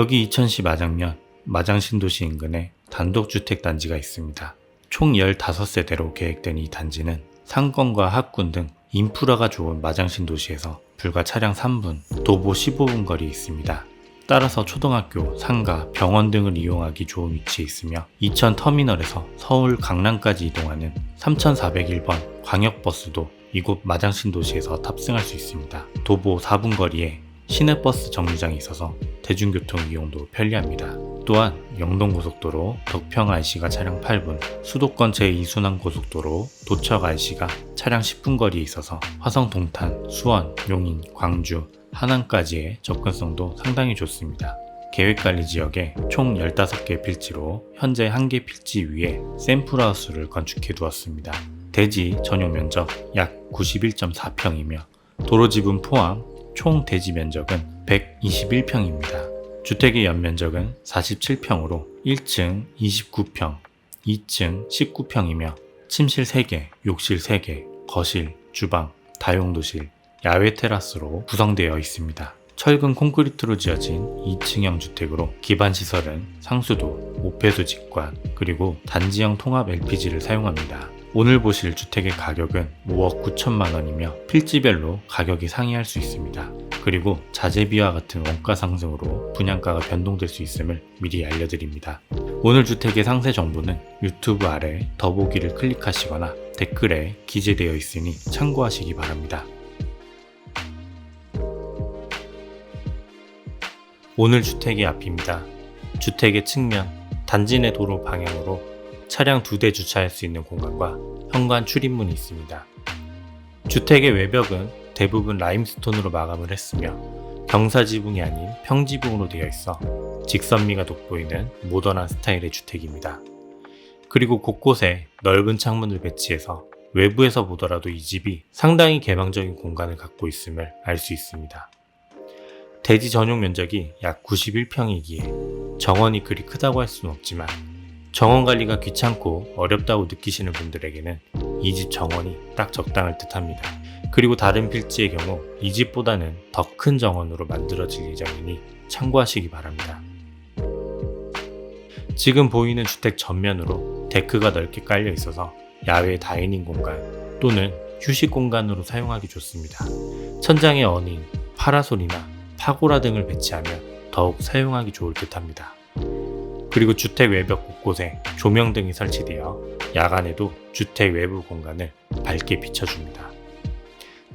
여기 이천시 마장면 마장신도시 인근에 단독주택 단지가 있습니다. 총 15세대로 계획된 이 단지는 상권과 학군 등 인프라가 좋은 마장신도시에서 불과 차량 3분, 도보 15분 거리에 있습니다. 따라서 초등학교, 상가, 병원 등을 이용하기 좋은 위치에 있으며 이천 터미널에서 서울 강남까지 이동하는 3401번 광역버스도 이곳 마장신도시에서 탑승할 수 있습니다. 도보 4분 거리에 시내버스 정류장이 있어서 대중교통 이용도 편리합니다. 또한 영동고속도로 덕평 IC가 차량 8분, 수도권 제2순환고속도로 도척 IC가 차량 10분 거리에 있어서 화성 동탄, 수원, 용인, 광주, 하남까지의 접근성도 상당히 좋습니다. 계획관리 지역에 총 15개 필지로 현재 1개 필지 위에 샘플하우스를 건축해 두었습니다. 대지 전용 면적 약 91.4평이며 도로 지분 포함 총 대지 면적은 121평입니다. 주택의 연면적은 47평으로 1층 29평, 2층 19평이며 침실 3개, 욕실 3개, 거실, 주방, 다용도실, 야외 테라스로 구성되어 있습니다. 철근 콘크리트로 지어진 2층형 주택으로 기반 시설은 상수도, 오폐수 직관, 그리고 단지형 통합 LPG를 사용합니다. 오늘 보실 주택의 가격은 5억 9천만 원이며 필지별로 가격이 상이할 수 있습니다. 그리고 자재비와 같은 원가 상승으로 분양가가 변동될 수 있음을 미리 알려드립니다. 오늘 주택의 상세 정보는 유튜브 아래 더보기를 클릭하시거나 댓글에 기재되어 있으니 참고하시기 바랍니다. 오늘 주택의 앞입니다. 주택의 측면, 단지 내 도로 방향으로 차량 두 대 주차할 수 있는 공간과 현관 출입문이 있습니다. 주택의 외벽은 대부분 라임스톤으로 마감을 했으며 경사지붕이 아닌 평지붕으로 되어 있어 직선미가 돋보이는 모던한 스타일의 주택입니다. 그리고 곳곳에 넓은 창문을 배치해서 외부에서 보더라도 이 집이 상당히 개방적인 공간을 갖고 있음을 알 수 있습니다. 대지 전용 면적이 약 91평이기에 정원이 그리 크다고 할 수는 없지만 정원 관리가 귀찮고 어렵다고 느끼시는 분들에게는 이 집 정원이 딱 적당할 듯 합니다. 그리고 다른 필지의 경우 이 집보다는 더 큰 정원으로 만들어질 예정이니 참고하시기 바랍니다. 지금 보이는 주택 전면으로 데크가 넓게 깔려 있어서 야외 다이닝 공간 또는 휴식 공간으로 사용하기 좋습니다. 천장에 어닝, 파라솔이나 파고라 등을 배치하면 더욱 사용하기 좋을 듯 합니다. 그리고 주택 외벽 곳곳에 조명 등이 설치되어 야간에도 주택 외부 공간을 밝게 비춰줍니다.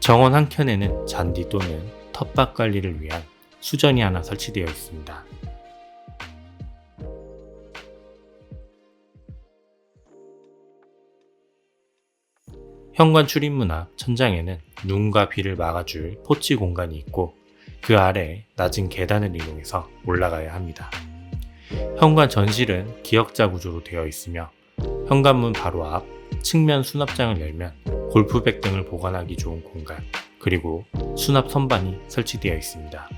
정원 한켠에는 잔디 또는 텃밭 관리를 위한 수전이 하나 설치되어 있습니다. 현관 출입문 앞 천장에는 눈과 비를 막아줄 포치 공간이 있고 그 아래 낮은 계단을 이용해서 올라가야 합니다. 현관 전실은 기역자 구조로 되어 있으며 현관문 바로 앞 측면 수납장을 열면 골프백 등을 보관하기 좋은 공간 그리고 수납 선반이 설치되어 있습니다.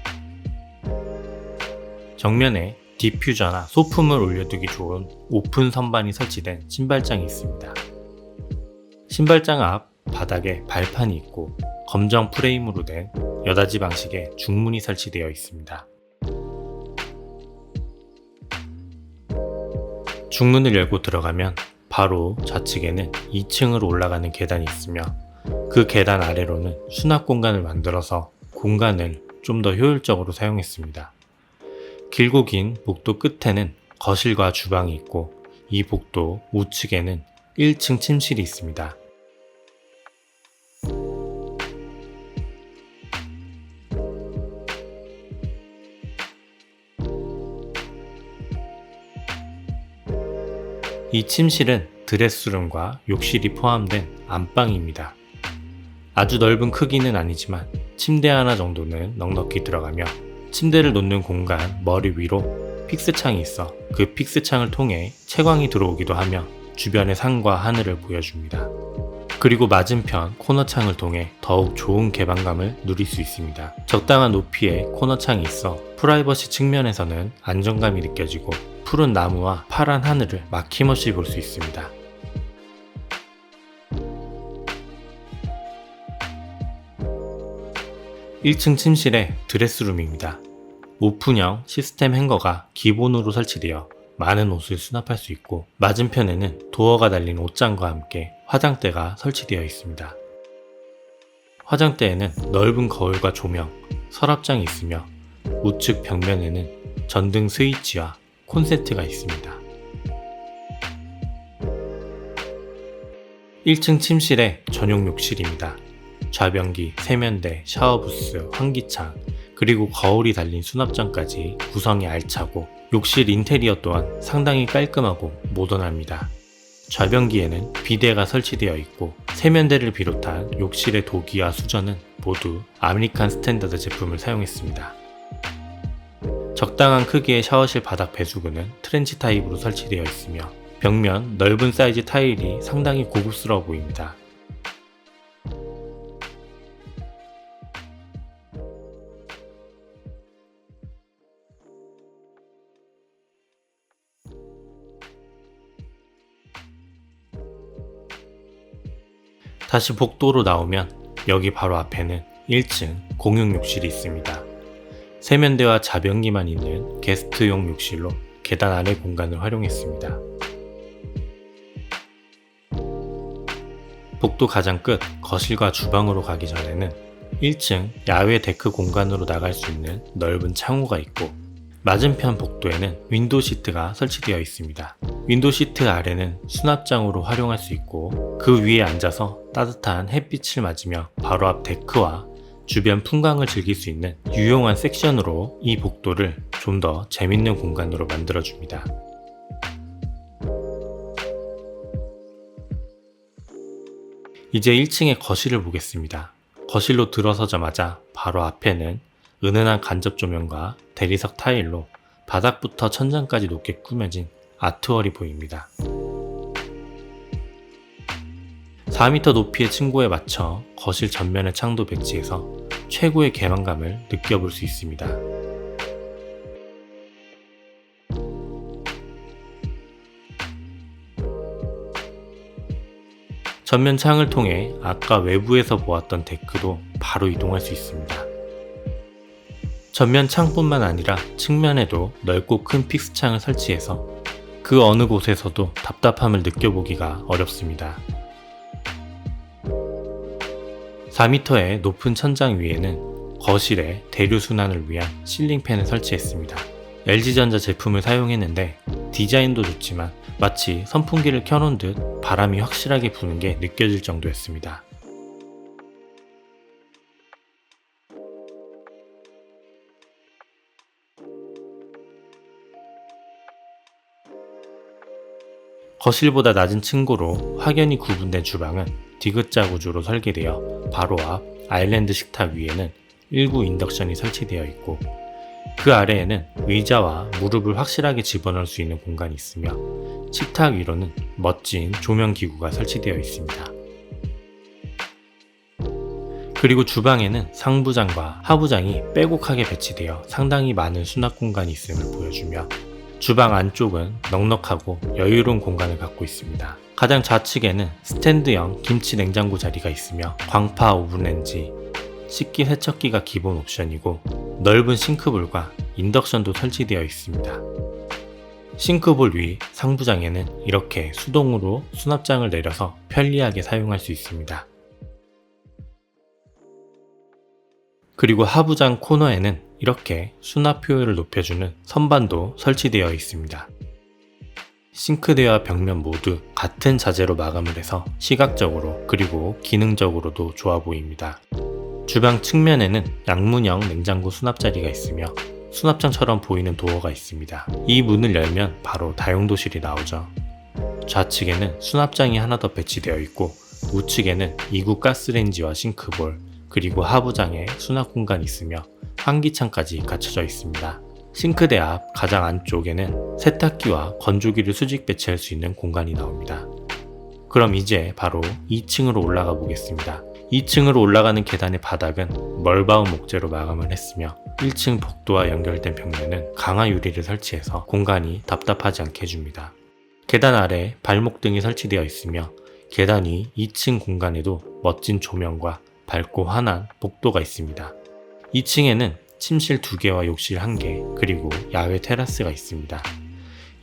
정면에 디퓨저나 소품을 올려두기 좋은 오픈 선반이 설치된 신발장이 있습니다. 신발장 앞 바닥에 발판이 있고 검정 프레임으로 된 여닫이 방식의 중문이 설치되어 있습니다. 중문을 열고 들어가면 바로 좌측에는 2층으로 올라가는 계단이 있으며 그 계단 아래로는 수납 공간을 만들어서 공간을 좀 더 효율적으로 사용했습니다. 길고 긴 복도 끝에는 거실과 주방이 있고 이 복도 우측에는 1층 침실이 있습니다. 이 침실은 드레스룸과 욕실이 포함된 안방입니다. 아주 넓은 크기는 아니지만 침대 하나 정도는 넉넉히 들어가며 침대를 놓는 공간 머리 위로 픽스창이 있어 그 픽스창을 통해 채광이 들어오기도 하며 주변의 산과 하늘을 보여줍니다. 그리고 맞은편 코너창을 통해 더욱 좋은 개방감을 누릴 수 있습니다. 적당한 높이의 코너창이 있어 프라이버시 측면에서는 안정감이 느껴지고 푸른 나무와 파란 하늘을 막힘없이 볼 수 있습니다. (1층) 침실의 드레스룸입니다. 오픈형 시스템 행거가 기본으로 설치되어 많은 옷을 수납할 수 있고 맞은편에는 도어가 달린 옷장과 함께 화장대가 설치되어 있습니다. 화장대에는 넓은 거울과 조명, 서랍장이 있으며 우측 벽면에는 전등 스위치와 콘센트가 있습니다. 1층 침실의 전용 욕실입니다. 좌변기, 세면대, 샤워부스, 환기창, 그리고 거울이 달린 수납장까지 구성이 알차고 욕실 인테리어 또한 상당히 깔끔하고 모던합니다. 좌변기에는 비데가 설치되어 있고 세면대를 비롯한 욕실의 도기와 수전은 모두 아메리칸 스탠다드 제품을 사용했습니다. 적당한 크기의 샤워실 바닥 배수구는 트렌치 타입으로 설치되어 있으며 벽면 넓은 사이즈 타일이 상당히 고급스러워 보입니다. 다시 복도로 나오면 여기 바로 앞에는 1층 공용 욕실이 있습니다. 세면대와 자변기만 있는 게스트용 욕실로 계단 아래 공간을 활용했습니다. 복도 가장 끝 거실과 주방으로 가기 전에는 1층 야외 데크 공간으로 나갈 수 있는 넓은 창호가 있고 맞은편 복도에는 윈도우 시트가 설치되어 있습니다. 윈도우 시트 아래는 수납장으로 활용할 수 있고 그 위에 앉아서 따뜻한 햇빛을 맞으며 바로 앞 데크와 주변 풍광을 즐길 수 있는 유용한 섹션으로 이 복도를 좀 더 재밌는 공간으로 만들어줍니다. 이제 1층의 거실을 보겠습니다. 거실로 들어서자마자 바로 앞에는 은은한 간접 조명과 대리석 타일로 바닥부터 천장까지 높게 꾸며진 아트월이 보입니다. 4m 높이의 층고에 맞춰 거실 전면에 창도 배치해서 최고의 개방감을 느껴볼 수 있습니다. 전면 창을 통해 아까 외부에서 보았던 데크도 바로 이동할 수 있습니다. 전면 창뿐만 아니라 측면에도 넓고 큰 픽스창을 설치해서 그 어느 곳에서도 답답함을 느껴보기가 어렵습니다. 4m의 높은 천장 위에는 거실에 대류 순환을 위한 실링팬을 설치했습니다. LG전자 제품을 사용했는데 디자인도 좋지만 마치 선풍기를 켜놓은 듯 바람이 확실하게 부는 게 느껴질 정도였습니다. 거실보다 낮은 층고로 확연히 구분된 주방은 디귿자 구조로 설계되어 바로 앞 아일랜드 식탁 위에는 일부 인덕션이 설치되어 있고 그 아래에는 의자와 무릎을 확실하게 집어넣을 수 있는 공간이 있으며 식탁 위로는 멋진 조명 기구가 설치되어 있습니다. 그리고 주방에는 상부장과 하부장이 빼곡하게 배치되어 상당히 많은 수납 공간이 있음을 보여주며 주방 안쪽은 넉넉하고 여유로운 공간을 갖고 있습니다. 가장 좌측에는 스탠드형 김치 냉장고 자리가 있으며 광파 오븐렌지, 식기 세척기가 기본 옵션이고 넓은 싱크볼과 인덕션도 설치되어 있습니다. 싱크볼 위 상부장에는 이렇게 수동으로 수납장을 내려서 편리하게 사용할 수 있습니다. 그리고 하부장 코너에는 이렇게 수납 효율을 높여주는 선반도 설치되어 있습니다. 싱크대와 벽면 모두 같은 자재로 마감을 해서 시각적으로 그리고 기능적으로도 좋아 보입니다. 주방 측면에는 양문형 냉장고 수납 자리가 있으며 수납장처럼 보이는 도어가 있습니다. 이 문을 열면 바로 다용도실이 나오죠. 좌측에는 수납장이 하나 더 배치되어 있고 우측에는 2구 가스레인지와 싱크볼 그리고 하부장에 수납 공간이 있으며 환기창까지 갖춰져 있습니다. 싱크대 앞 가장 안쪽에는 세탁기와 건조기를 수직 배치할 수 있는 공간이 나옵니다. 그럼 이제 바로 2층으로 올라가 보겠습니다. 2층으로 올라가는 계단의 바닥은 멀바운 목재로 마감을 했으며 1층 복도와 연결된 벽면은 강화 유리를 설치해서 공간이 답답하지 않게 해줍니다. 계단 아래 발목 등이 설치되어 있으며 계단 위 2층 공간에도 멋진 조명과 밝고 환한 복도가 있습니다. 2층에는 침실 2개와 욕실 1개, 그리고 야외 테라스가 있습니다.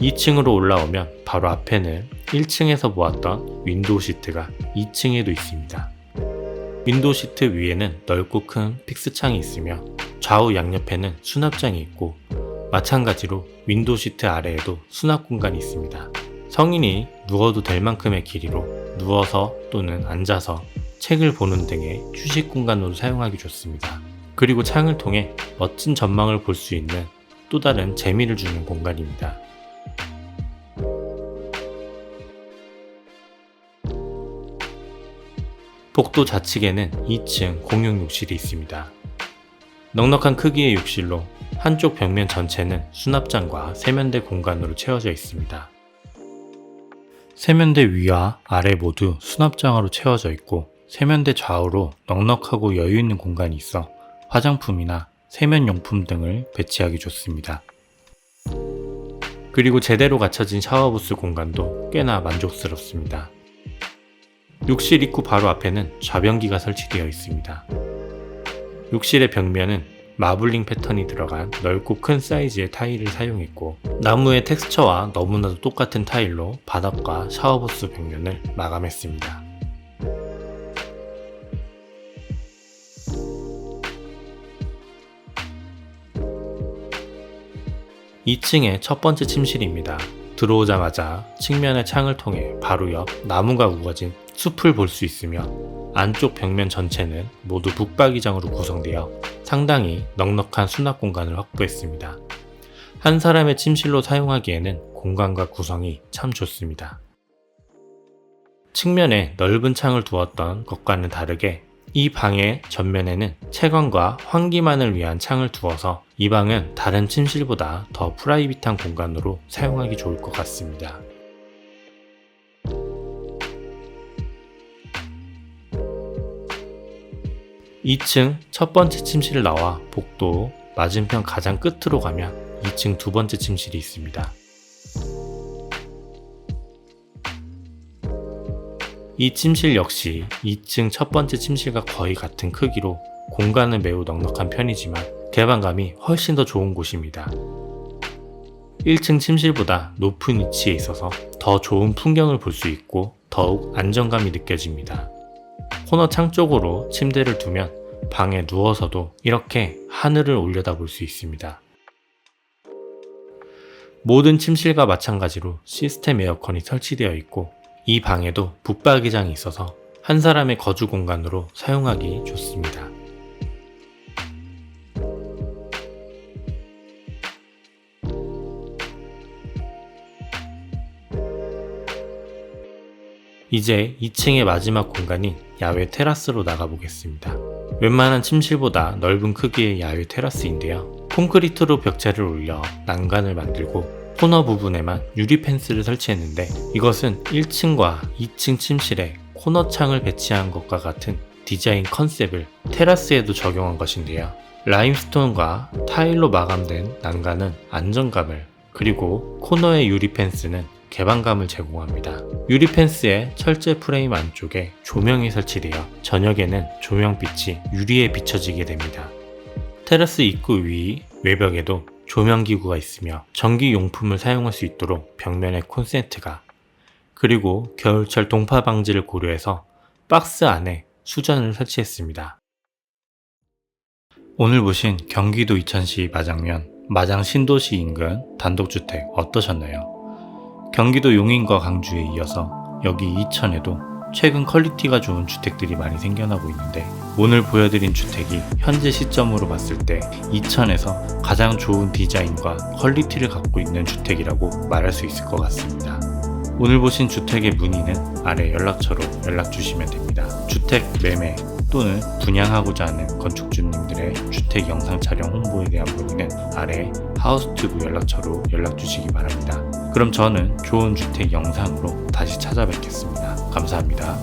2층으로 올라오면 바로 앞에는 1층에서 보았던 윈도우 시트가 2층에도 있습니다. 윈도우 시트 위에는 넓고 큰 픽스 창이 있으며 좌우 양옆에는 수납장이 있고 마찬가지로 윈도우 시트 아래에도 수납 공간이 있습니다. 성인이 누워도 될 만큼의 길이로 누워서 또는 앉아서 책을 보는 등의 휴식 공간으로 사용하기 좋습니다. 그리고 창을 통해 멋진 전망을 볼 수 있는 또 다른 재미를 주는 공간입니다. 복도 좌측에는 2층 공용 욕실이 있습니다. 넉넉한 크기의 욕실로 한쪽 벽면 전체는 수납장과 세면대 공간으로 채워져 있습니다. 세면대 위와 아래 모두 수납장으로 채워져 있고 세면대 좌우로 넉넉하고 여유 있는 공간이 있어 화장품이나 세면용품 등을 배치하기 좋습니다. 그리고 제대로 갖춰진 샤워부스 공간도 꽤나 만족스럽습니다. 욕실 입구 바로 앞에는 좌변기가 설치되어 있습니다. 욕실의 벽면은 마블링 패턴이 들어간 넓고 큰 사이즈의 타일을 사용했고 나무의 텍스처와 너무나도 똑같은 타일로 바닥과 샤워부스 벽면을 마감했습니다. 2층의 첫 번째 침실입니다. 들어오자마자 측면의 창을 통해 바로 옆 나무가 우거진 숲을 볼 수 있으며 안쪽 벽면 전체는 모두 북박이장으로 구성되어 상당히 넉넉한 수납 공간을 확보했습니다. 한 사람의 침실로 사용하기에는 공간과 구성이 참 좋습니다. 측면에 넓은 창을 두었던 것과는 다르게 이 방의 전면에는 채광과 환기만을 위한 창을 두어서 이 방은 다른 침실보다 더 프라이빗한 공간으로 사용하기 좋을 것 같습니다. (2층) 첫 번째 침실을 나와 복도 맞은편 가장 끝으로 가면 2층 두 번째 침실이 있습니다. 이 침실 역시 2층 첫 번째 침실과 거의 같은 크기로 공간은 매우 넉넉한 편이지만 개방감이 훨씬 더 좋은 곳입니다. 1층 침실보다 높은 위치에 있어서 더 좋은 풍경을 볼 수 있고 더욱 안정감이 느껴집니다. 코너 창 쪽으로 침대를 두면 방에 누워서도 이렇게 하늘을 올려다 볼 수 있습니다. 모든 침실과 마찬가지로 시스템 에어컨이 설치되어 있고 이 방에도 북박이장이 있어서 한 사람의 거주 공간으로 사용하기 좋습니다. 이제 2층의 마지막 공간인 야외 테라스로 나가보겠습니다. 웬만한 침실보다 넓은 크기의 야외 테라스인데요. 콘크리트로 벽체를 올려 난간을 만들고 코너 부분에만 유리 펜스를 설치했는데 이것은 1층과 2층 침실에 코너 창을 배치한 것과 같은 디자인 컨셉을 테라스에도 적용한 것인데요. 라임스톤과 타일로 마감된 난간은 안정감을 그리고 코너의 유리 펜스는 개방감을 제공합니다. 유리 펜스의 철제 프레임 안쪽에 조명이 설치되어 저녁에는 조명빛이 유리에 비춰지게 됩니다. 테라스 입구 위 외벽에도 조명기구가 있으며 전기용품을 사용할 수 있도록 벽면에 콘센트가 그리고 겨울철 동파 방지를 고려해서 박스 안에 수전을 설치했습니다. 오늘 보신 경기도 이천시 마장면 마장 신도시 인근 단독주택 어떠셨나요? 경기도 용인과 강주에 이어서 여기 이천에도 최근 퀄리티가 좋은 주택들이 많이 생겨나고 있는데 오늘 보여드린 주택이 현재 시점으로 봤을 때 이천에서 가장 좋은 디자인과 퀄리티를 갖고 있는 주택이라고 말할 수 있을 것 같습니다. 오늘 보신 주택의 문의는 아래 연락처로 연락 주시면 됩니다. 주택 매매 또는 분양하고자 하는 건축주님들의 주택 영상 촬영 홍보에 대한 문의는 아래 하우스튜브 연락처로 연락 주시기 바랍니다. 그럼 저는 좋은 주택 영상으로 다시 찾아뵙겠습니다. 감사합니다.